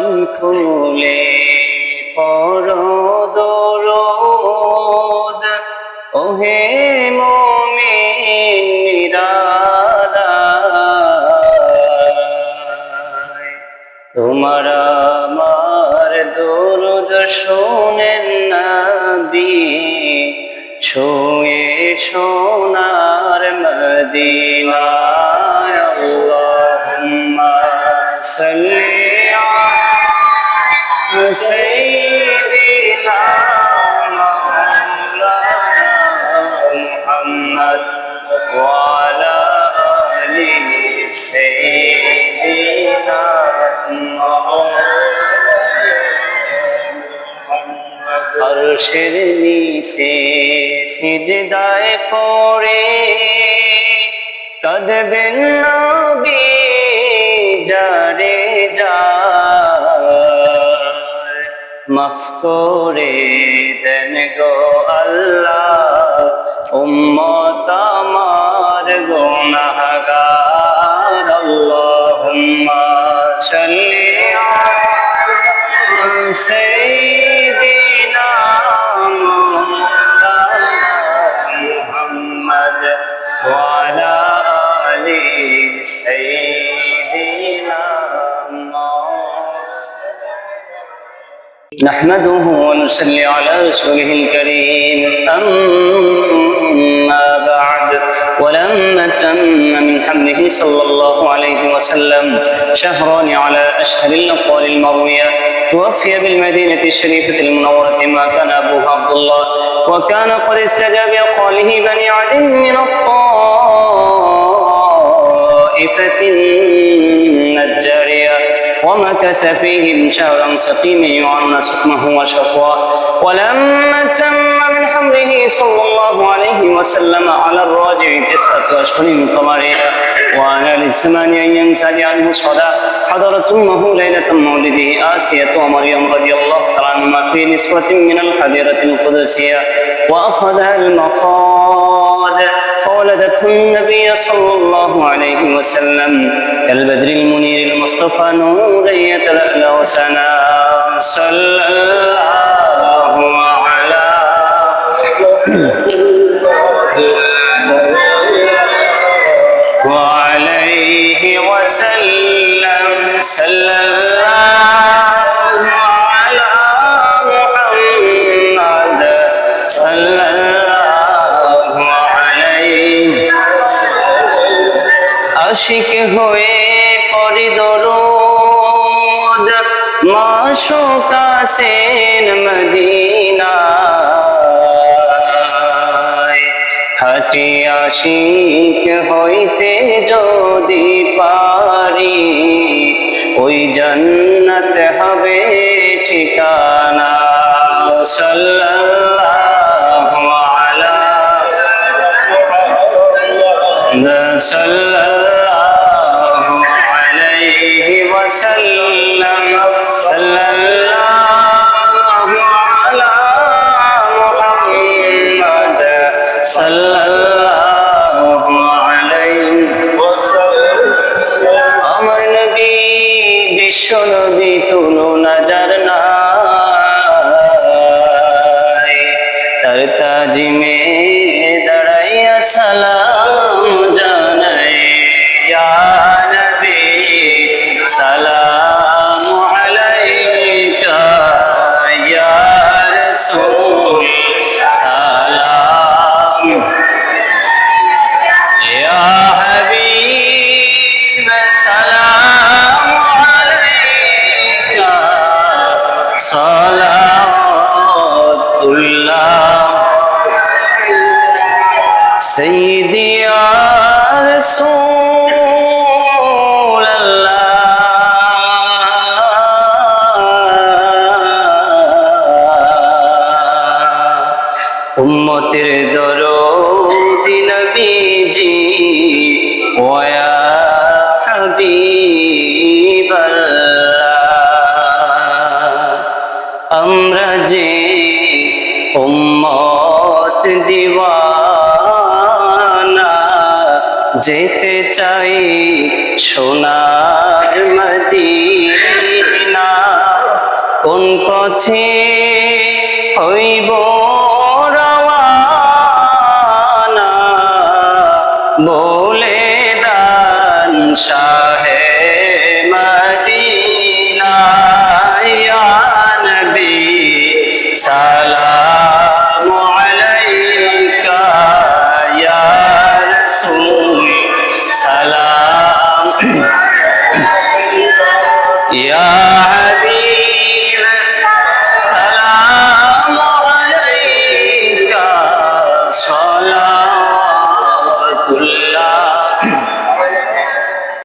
জবান খুলে পর দরদ ওহে মোমিন, নিরালায়। তোমার আমার দরদ শোনেন নবী, ছুঁয়ে সোনার মদিনায় আরশের নিচে সিজদায় পড়ে। কাঁদবেন নবী যারে যার। মাফ করে দেন গো আল্লাহ। نحمده ونصلي على رسوله الكريم. أما بعد ولما تم من حمده صلى الله عليه وسلم. شهران على أشهر الأقوال المروية. توفي بالمدينة الشريفة المنورة ما كان أبوه عبد الله. وكان قد استجاب خاله بني عد من الطائفة ومكث فيهم شهرا سقيما يعنى سقمه وشقوى. ولما تم من حمله صلى الله عليه وسلم على الراجع تسعة أشهر قمرية وعلى للزمان أن ينسج عنه صدى حضرت أمه ليلة مولده آسية ومريم رضي الله عنهما في نسوة من الحديرة القدسية وأخذها المخاض فولدته النبي صلى الله عليه وسلم كالبدر المنير المصطفى نورا يتلألأ سنا. صلى الله على وعليه وسلم. صلى الله আশিক হয়ে পরি দরুদ। মদিনা খাটি আশিক হইতে যদি পারি ওই জন্নত হবে ঠিকানা। সাল্লাল্লাহু আলা সাল্লাল্লাহু আলা وسلم صلى الله على محمد صلى الله عليه আমার নবী বিশ্ব নবী তুলনা যার নাই তার তাজিমে দাঁড়াইয়া সালাম سيدي يا رسول الله উম্মতের দরদি নবীজি ওয়া হাবিবাল্লাহ আমরা যে উম্মত দিওয়ানা যেতে চাই সোনার মদিনা। কোন পথে হইব রওয়ানা? বলে দান শাহে মদিনা নবী favorite.